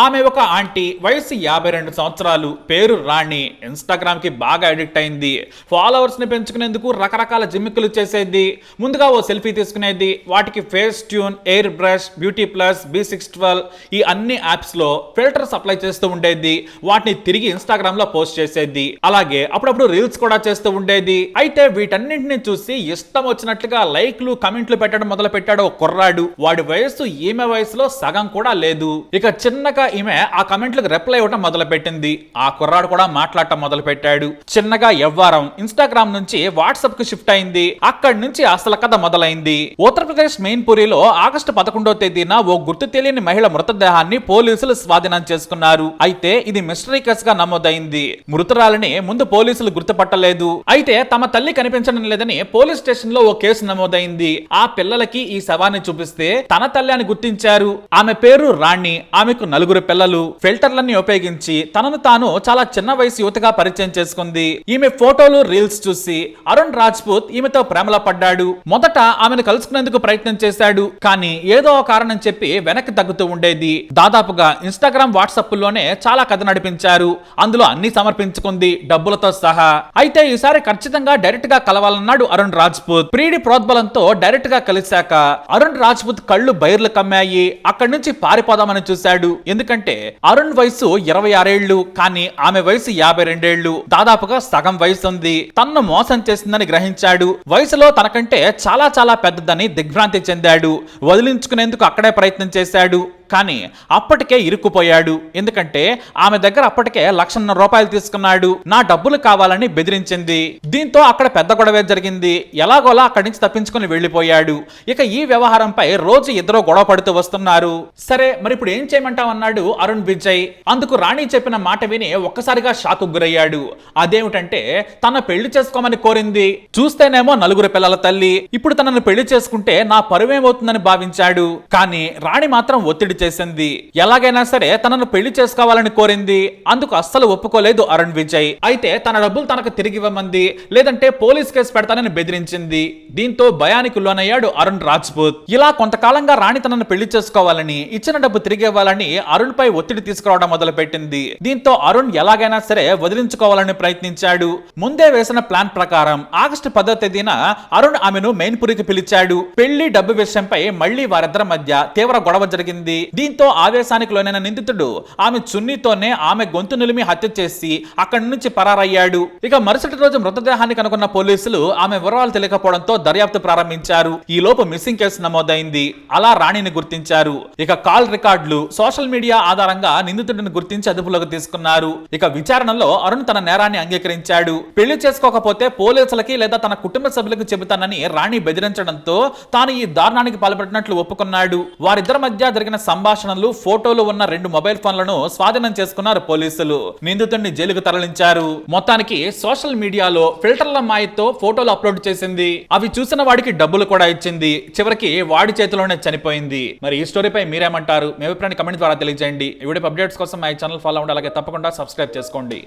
ఆమె ఒక ఆంటీ వయసు యాభై రెండు సంవత్సరాలు. పేరు రాణి. ఇన్స్టాగ్రామ్కి బాగా అడిక్ట్ అయింది. ఫాలోవర్స్ని పెంచుకునేందుకు రకరకాల జిమ్మికులు చేసేది. ముందుగా ఓ సెల్ఫీ తీసుకునేది. వాటికి Facetune AirBrush BeautyPlus B six twelve ఈ అన్ని యాప్స్లో ఫిల్టర్ ఫిల్టర్స్ అప్లై చేస్తూ ఉండేది. వాటిని తిరిగి ఇన్స్టాగ్రామ్లో పోస్ట్ చేసేది. అలాగే అప్పుడప్పుడు రీల్స్ కూడా చేస్తూ ఉండేది. అయితే వీటన్నింటిని చూసి ఇష్టం వచ్చినట్లుగా లైక్లు కమెంట్లు పెట్టడం మొదలు పెట్టాడు ఓ కుర్రాడు. వాడి వయసు ఈమె వయసులో సగం కూడా లేదు. ఇక చిన్నగా ఈమె ఆ కమెంట్లకు రిప్లై ఇవ్వడం మొదలు పెట్టింది ఆ కుర్రాడు కూడా మాట్లాడటం మొదలు పెట్టాడు చిన్నగా ఎవ్వారం ఇన్స్టాగ్రామ్ నుంచి వాట్సాప్కు షిఫ్ట్ అయింది. అక్కడి నుంచి అసలు కథ మొదలైంది. ఉత్తరప్రదేశ్ మెయిన్ పురిలో ఆగస్టు పదకొండో తేదీన ఓ గుర్తు తెలియని మహిళ మృతదేహాన్ని పోలీసులు స్వాధీనం చేసుకున్నారు. అయితే ఇది మిస్టరీ కేసు గా నమోదైంది. మృతురాలని ముందు పోలీసులు గుర్తుపట్టలేదు. అయితే తమ తల్లి కనిపించడం లేదని పోలీస్ స్టేషన్లో ఓ కేసు నమోదైంది. ఆ పిల్లలకి ఈ శవాన్ని చూపిస్తే తన తల్లి అని గుర్తించారు. ఆమె పేరు రాణి. ఆమెకు నలుగురు పిల్లలు ఫిల్టర్లన్నీ ఉపయోగించి తనను తాను చాలా చిన్న వయసు యువతగా పరిచయం చేసుకుంది. ఈమె ఫోటోలు రీల్స్ చూసి అరుణ్ రాజ్పూత్ ఈమెతో ప్రేమలో పడ్డాడు. మొదట ఆమెను కలుసుకునేందుకు ప్రయత్నం చేశాడు. కానీ ఏదో ఒక కారణం చెప్పి వెనక్కి తగ్గుతూ ఉండేది. దాదాపుగా ఇన్స్టాగ్రామ్ వాట్సాప్లోనే చాలా కథ నడిపించారు. అందులో అన్ని సమర్పించుకుంది డబ్బులతో సహా. అయితే ఈసారి ఖచ్చితంగా డైరెక్ట్గా కలవాలన్నాడు అరుణ్ రాజ్పూత్. ప్రీడి ప్రోద్బలంతో డైరెక్ట్గా కలిశాక అరుణ్ రాజ్పూత్ కళ్ళు బైర్లు కమ్మాయి. అక్కడి నుంచి పారిపోదామని చూశాడు. ఎందుకంటే అరుణ్ వయసు ఇరవై ఆరేళ్ళు కానీ ఆమె వయసు యాభై రెండేళ్ళు దాదాపుగా సగం వయసు ఉంది తన్ను మోసం చేసిందని గ్రహించాడు. వయసులో తనకంటే చాలా చాలా పెద్దదని దిగ్భ్రాంతి చెందాడు. వదిలించుకునేందుకు అక్కడే ప్రయత్నం చేశాడు. కానీ అప్పటికే ఇరుక్కుపోయాడు. ఎందుకంటే ఆమె దగ్గర అప్పటికే లక్షన్నర రూపాయలు తీసుకున్నాడు. నా డబ్బులు కావాలని బెదిరించింది. దీంతో అక్కడ పెద్ద గొడవే జరిగింది. ఎలాగోలా అక్కడి నుంచి తప్పించుకుని వెళ్ళిపోయాడు. ఇక ఈ వ్యవహారంపై రోజు ఇద్దరు గొడవ పడుతూ వస్తున్నారు. సరే మరి ఇప్పుడు ఏం చేయమంటావు అన్నాడు అరుణ్ విజయ్. అందుకు రాణి చెప్పిన మాట విని ఒక్కసారిగా షాకు గురయ్యాడు. అదేమిటంటే తన పెళ్ళి చేసుకోమని కోరింది. చూస్తేనేమో నలుగురు పిల్లల తల్లి. ఇప్పుడు తనను పెళ్ళి చేసుకుంటే నా పరువేమవుతుందని భావించాడు. కానీ రాణి మాత్రం ఒత్తిడి చేసింది. ఎలాగైనా సరే తనను పెళ్ళి చేసుకోవాలని కోరింది. అందుకు అస్సలు ఒప్పుకోలేదు అరుణ్ విజయ్. అయితే తన డబ్బులు తనకు తిరిగి ఇవ్వమంది. లేదంటే పోలీస్ కేసు పెడతానని బెదిరించింది. దీంతో భయానికి లోనయ్యాడు అరుణ్ రాజ్పూత్. ఇలా కొంతకాలంగా రాణి తనను పెళ్ళి చేసుకోవాలని ఇచ్చిన డబ్బు తిరిగి ఇవ్వాలని అరుణ్ పై ఒత్తిడి తీసుకురావడం మొదలు పెట్టింది దీంతో అరుణ్ ఎలాగైనా సరే వదిలించుకోవాలని ప్రయత్నించాడు. ముందే వేసిన ప్లాన్ ప్రకారం ఆగస్టు పదో తేదీన అరుణ్ ఆమెను మెయిన్ పురికి పిలిచాడు. పెళ్ళి డబ్బు విషయంపై మళ్ళీ వారిద్దరి మధ్య తీవ్ర గొడవ జరిగింది. దీంతో ఆవేశానికి లోనైన నిందితుడు ఆమె చున్నీతోనే ఆమె గొంతు నిలిమి హత్య చేసి అక్కడి నుంచి పరారయ్యాడు. ఇక మరుసటి రోజు మృతదేహాన్ని కనుగొన్న పోలీసులు ఆమె వివరాలు తెలియకపోవడంతో దర్యాప్తు ప్రారంభించారు. ఈ లోపు మిస్సింగ్ కేసు నమోదైంది. అలా రాణిని గుర్తించారు. ఇక కాల్ రికార్డులు సోషల్ మీడియా ఆధారంగా నిందితుడిని గుర్తించి అదుపులోకి తీసుకున్నారు. ఇక విచారణలో అరుణ్ తన నేరాన్ని అంగీకరించాడు. పెళ్ళి చేసుకోకపోతే పోలీసులకి లేదా తన కుటుంబ సభ్యులకు చెబుతానని రాణి బెదిరించడంతో తాను ఈ దారుణానికి పాల్పడినట్లు ఒప్పుకున్నాడు. వారిద్దరి మధ్య జరిగిన సంభాషణలు ఫోటోలు ఉన్న రెండు మొబైల్ ఫోన్లను స్వాధీనం చేసుకున్నారు పోలీసులు నిందితుడిని జైలుకు తరలించారు మొత్తానికి సోషల్ మీడియాలో ఫిల్టర్ల మాయతో ఫోటోలు అప్లోడ్ చేసింది అవి చూసిన వాడికి డబ్బులు కూడా ఇచ్చింది చివరికి వాడి చేతిలోనే చనిపోయింది మరి ఈ స్టోరీపై మీరేమంటారు మీ అభిప్రాయాన్ని కమెంట్ ద్వారా తెలియజేయండి ఈ వీడియో అప్డేట్స్ కోసం మా ఛానల్ ఫాలో అవ్వండి అలాగే తప్పకుండా సబ్స్క్రైబ్ చేసుకోండి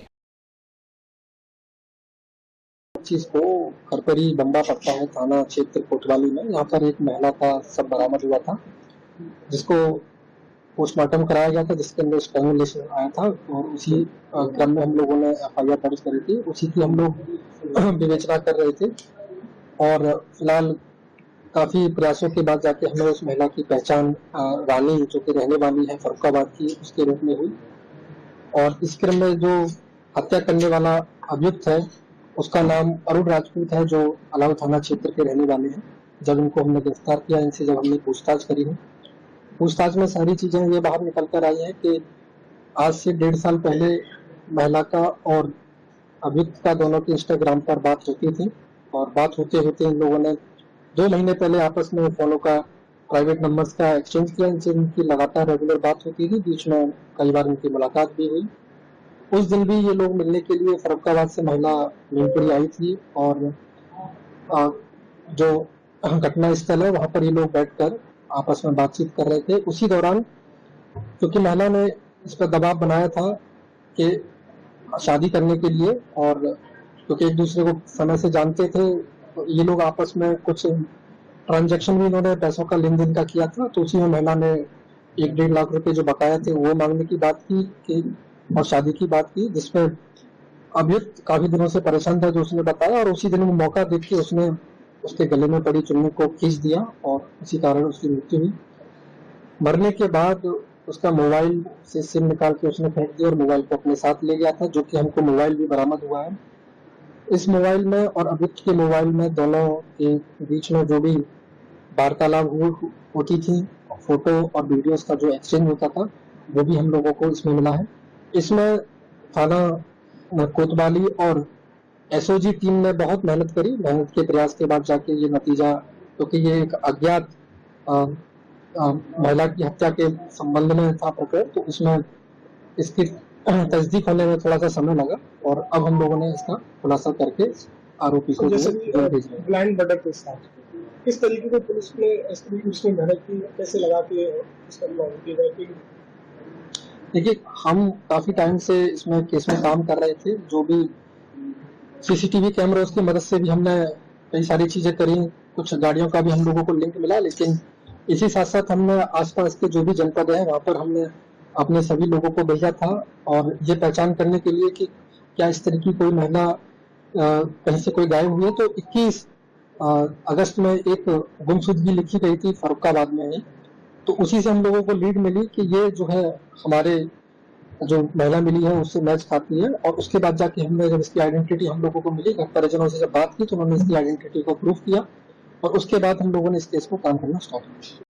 चीज को खरपरी बम्बा पड़ता है थाना क्षेत्र कोतवाली में यहाँ पर एक महिला का सब बरामद हुआ था जिसको पोस्टमार्टम कराया गया था, जिसके अंदर स्ट्रैंगुलेशन आया था, और उसी क्रम में हम लोगों ने एफ़ आई आर दर्ज करी थी, उसी की हम लोग विवेचना कर रहे थे। और फ़िलहाल काफ़ी प्रयासों के बाद जाके हमें उस महिला की पहचान रानी, जो कि रहने वाली है फरुखाबाद की, उसके रूप में हुई। और इस क्रम में जो हत्या करने वाला अभियुक्त है, उसका नाम अरुण राजपूत है, जो अलाव थाना क्षेत्र के रहने वाले हैं। जब इनको हमने गिरफ़्तार किया, इनसे जब हमने पूछताछ करी है पूछताछ में सारी चीज़ें ये बाहर निकल कर आई है कि आज से डेढ़ साल पहले महिला का और अभियुक्त का दोनों की इंस्टाग्राम पर बात होती थी और बात होते होते इन लोगों ने दो महीने पहले आपस में फोनों का प्राइवेट नंबर्स का एक्सचेंज किया इनसे इनकी लगातार रेगुलर बात होती थी। बीच में कई बार इनकी मुलाकात भी हुई। उस दिन भी ये लोग मिलने के लिए फरुखाबाद से महिला नीमपुरी आई थी और जो घटना स्थल है, वहाँ पर ये लोग बैठकर आपस में बातचीत कर रहे थे। उसी दौरान, क्योंकि महिला ने इस पर दबाव बनाया था कि शादी करने के लिए, और क्योंकि एक दूसरे को समय से जानते थे तो ये लोग आपस में कुछ ट्रांजैक्शन भी इन्होंने पैसों का लेन देन का किया था तो उसी में महिला ने एक डेढ़ लाख रुपए जो बकाया थे, वो मांगने की बात की, कि और शादी की बात की, जिसमें अभियुक्त काफ़ी दिनों से परेशान था, जो उसने बताया, और उसी दिन वो मौका देख के उसने उसके गले में पड़ी चुन्नी को खींच दिया और उसी कारण उसकी मृत्यु हुई। मरने के बाद उसका मोबाइल से सिम निकाल के उसने फेंक दिया और मोबाइल को अपने साथ ले गया था, जो कि हमको मोबाइल भी बरामद हुआ है। इस मोबाइल में और अभियुक्त के मोबाइल में दोनों के बीच में जो भी वार्तालाप हु- होती थी, फ़ोटो और वीडियोस का जो एक्सचेंज होता था, वो भी हम लोगों को इसमें मिला है। इसमें थाना कोतवाली और एसओजी टीम ने बहुत मेहनत करी। मेहनत के प्रयास के बाद जाके ये नतीजा क्योंकि तो ये एक अज्ञात महिला की हत्या के संबंध में था प्रकरण तो इसमें इसकी तस्दीक होने में थोड़ा सा समय लगा और अब हम लोगों ने इसका खुलासा करके आरोपी को ब्लाइंड मर्डर के साथ किस तरीके को पुलिस ने पुलिस मेहनत की कैसे लगा कि देखिए हम काफ़ी टाइम से इसमें केस में काम कर रहे थे। जो भी सीसीटीवी कैमरों की मदद से भी हमने कई सारी चीज़ें करी, कुछ गाड़ियों का भी हम लोगों को लिंक मिला, लेकिन इसी साथ साथ हमने आसपास के जो भी जनपद है, वहाँ पर हमने अपने सभी लोगों को भेजा था, और ये पहचान करने के लिए कि क्या इस तरह की कोई महिला कहीं से कोई गायब हुई है तो 21 अगस्त में एक गुमशुदगी लिखी गई थी फरुखाबाद में ही तो उसी से हम लोगों को लीड मिली कि ये जो है हमारे जो महिला मिली है, उससे मैच खाती है और उसके बाद जाके हमने जब इसकी आइडेंटिटी हम लोगों को मिली, घर परिजनों से जब बात की तो उन्होंने इसकी आइडेंटिटी को प्रूफ किया और उसके बाद हम लोगों ने इस केस को काम करना स्टार्ट किया।